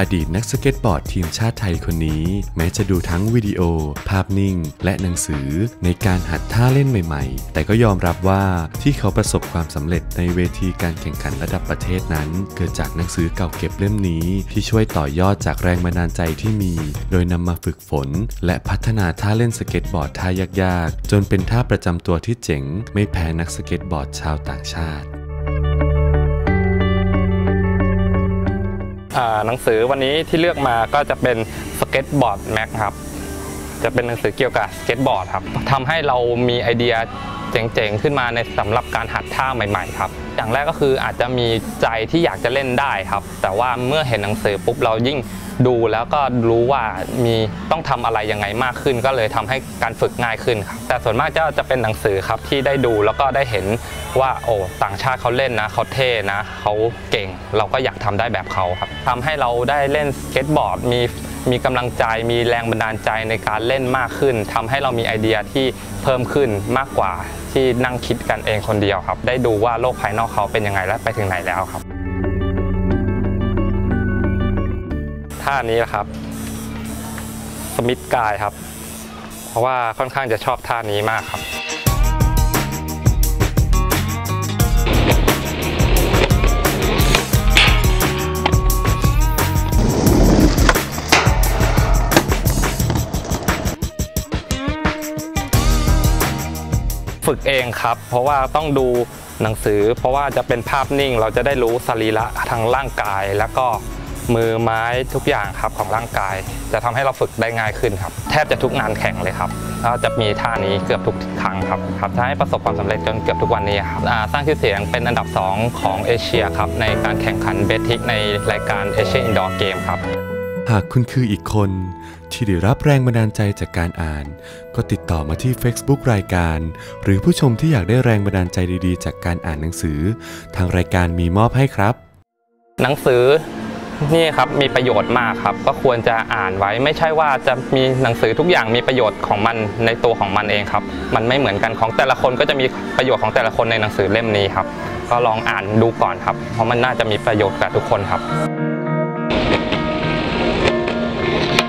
อดีตนักสเก็ตบอร์ดทีมชาติไทยคนนี้ แม้จะดูทั้งวิดีโอ ภาพนิ่ง และหนังสือในการหัดท่าเล่นใหม่ๆ แต่ก็ยอมรับว่าที่เขาประสบความสำเร็จในเวทีการแข่งขันระดับประเทศนั้น เกิดจากหนังสือเก่าเก็บเล่มนี้ ที่ช่วยต่อยอดจากแรงบันดาลใจที่มี โดยนำมาฝึกฝน และพัฒนาท่าเล่นสเก็ตบอร์ดท่ายากๆ จนเป็นท่าประจำตัวที่เจ๋ง ไม่แพ้นักสเก็ตบอร์ดชาวต่างชาติ หนังสือวันนี้ที่เลือกมาก็จะเป็นสเก็ตบอร์ดแม็กครับ จะเป็นหนังสือเกี่ยวกับสเก็ตบอร์ดครับทำให้เรามีไอเดียเจ๋งๆ ขึ้นมาในสำหรับการหัดท่าใหม่ ๆ ครับ อย่างแรกก็คืออาจจะมีใจที่อยากจะเล่นได้ครับ แต่ว่าเมื่อเห็นหนังสือปุ๊บเรายิ่งดูแล้วก็รู้ว่ามีต้องทำอะไรยังไงมากขึ้น ก็เลยทำให้การฝึกง่ายขึ้นครับแต่ส่วนมากจะจะเป็นหนังสือครับที่ได้ดูแล้วก็ได้เห็นว่าโอ้ต่างชาติเขาเล่นนะเขาเท่นะเขาเก่ง เราก็อยากทำได้แบบเขาครับทำให้เราได้เล่นสเก็ตบอร์ดมีมีกำลังใจมีแรงบันดาลใจในการเล่นมากขึ้นทำให้เรามีไอเดียที่เพิ่มขึ้นมากกว่าที่นั่งคิดกันเองคนเดียวครับ ได้ดูว่าโลกภายนอกเขาเป็นยังไงและไปถึงไหนแล้วครับท่านี้นะครับสมิธกายครับ เพราะว่าค่อนข้างจะชอบท่านี้มากครับ ฝึกเองครับ เพราะว่าต้องดูหนังสือ เพราะว่าจะเป็นภาพนิ่งเราจะได้รู้สรีระทางร่างกาย แล้วก็มือไม้ทุกอย่างครับของร่างกาย จะทำให้เราฝึกได้ง่ายขึ้นครับ แทบจะทุกงานแข่งเลยครับแล้วจะมีท่านี้เกือบทุกครั้งครับครับให้ประสบความสำเร็จจนเกือบทุกวันนี้ครับสร้างชื่อเสียงเป็นอันดับ 2 ของเอเชียครับในการแข่งขันเบทิกในรายการเอเชียอินดอร์เกมครับ หากคุณคืออีกคนที่ได้รับแรงบันดาลใจจากการอ่าน ก็ติดต่อมาที่ Facebook รายการ หรือผู้ชมที่อยากได้แรงบันดาลใจดีๆ จากการอ่านหนังสือ ทางรายการมีมอบให้ครับ หนังสือนี่ครับมีประโยชน์มากครับ ก็ควรจะอ่านไว้ไม่ใช่ว่าจะมีหนังสือทุกอย่างมีประโยชน์ของมันในตัวของมันเองครับ มันไม่เหมือนกันของแต่ละคนก็จะมีประโยชน์ของแต่ละคนในหนังสือเล่มนี้ครับ ก็ลองอ่านดูก่อนครับ เพราะมันน่าจะมีประโยชน์กับทุกคนครับ Thank you.